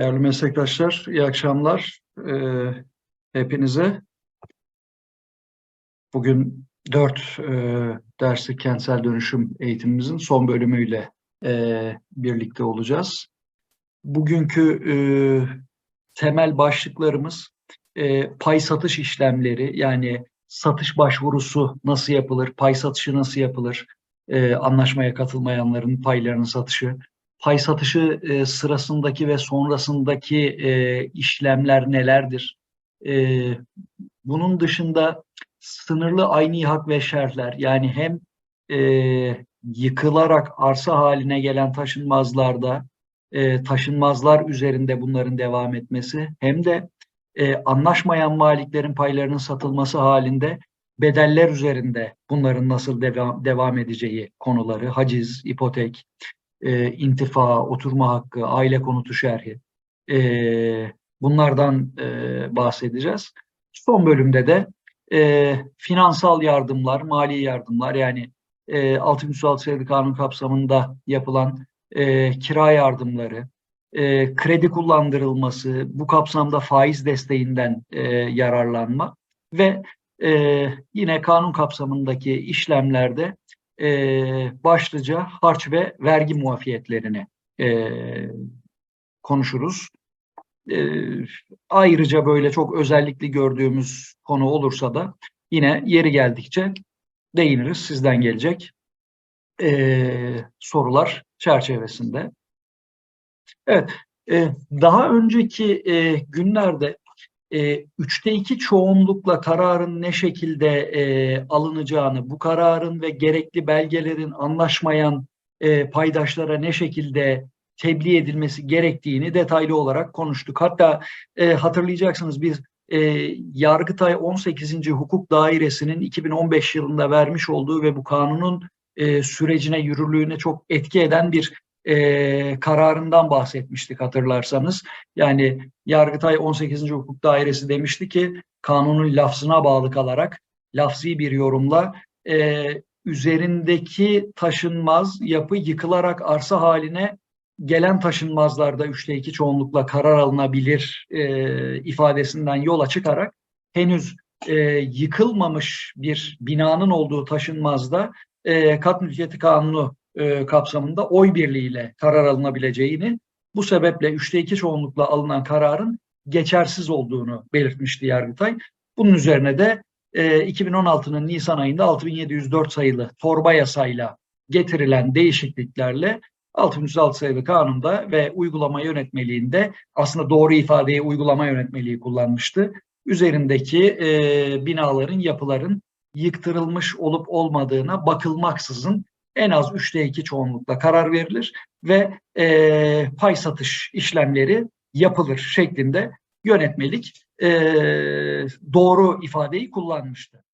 Değerli meslektaşlar, iyi akşamlar Ee, hepinize. Bugün dört e, derslik kentsel dönüşüm eğitimimizin son bölümüyle e, birlikte olacağız. Bugünkü e, temel başlıklarımız e, pay satış işlemleri yani satış başvurusu nasıl yapılır, pay satışı nasıl yapılır, e, anlaşmaya katılmayanların paylarının satışı, pay satışı e, sırasındaki ve sonrasındaki e, işlemler nelerdir? E, bunun dışında sınırlı aynı hak ve şerhler yani hem e, yıkılarak arsa haline gelen taşınmazlarda e, taşınmazlar üzerinde bunların devam etmesi hem de e, anlaşmayan maliklerin paylarının satılması halinde bedeller üzerinde bunların nasıl devam, devam edeceği konuları, haciz, ipotek, e, intifa, oturma hakkı, aile konutu şerhi e, bunlardan e, bahsedeceğiz. Son bölümde de e, finansal yardımlar, mali yardımlar yani e, 636 sayılı kanun kapsamında yapılan e, kira yardımları, e, kredi kullandırılması, bu kapsamda faiz desteğinden e, yararlanma ve e, yine kanun kapsamındaki işlemlerde e, başlıca harç ve vergi muafiyetlerini e, konuşuruz. E, ayrıca böyle çok özellikli gördüğümüz konu olursa da yine yeri geldikçe değiniriz. Sizden gelecek e, sorular çerçevesinde. Evet, e, daha önceki e, günlerde e, üçte iki çoğunlukla kararın ne şekilde e, alınacağını, bu kararın ve gerekli belgelerin anlaşmayan e, paydaşlara ne şekilde tebliğ edilmesi gerektiğini detaylı olarak konuştuk. Hatta e, hatırlayacaksınız biz e, Yargıtay 18. Hukuk Dairesi'nin 2015 yılında vermiş olduğu ve bu kanunun e, sürecine, yürürlüğüne çok etki eden bir e, kararından bahsetmiştik hatırlarsanız. Yani Yargıtay 18. Hukuk Dairesi demişti ki kanunun lafzına bağlı kalarak lafzi bir yorumla e, üzerindeki taşınmaz yapı yıkılarak arsa haline gelen taşınmazlarda üçte iki çoğunlukla karar alınabilir e, ifadesinden yola çıkarak henüz e, yıkılmamış bir binanın olduğu taşınmazda e, kat mülkiyeti kanunu e, kapsamında oy birliğiyle karar alınabileceğini, bu sebeple üçte iki çoğunlukla alınan kararın geçersiz olduğunu belirtmişti Yargıtay. Bunun üzerine de e, 2016'nın Nisan ayında 6704 sayılı torba yasayla getirilen değişikliklerle 606 sayılı kanunda ve uygulama yönetmeliğinde aslında doğru ifadeyi uygulama yönetmeliği kullanmıştı. Üzerindeki e, binaların, yapıların yıktırılmış olup olmadığına bakılmaksızın en az üçte iki çoğunlukla karar verilir ve e, pay satış işlemleri yapılır şeklinde yönetmelik e, doğru ifadeyi kullanmıştı.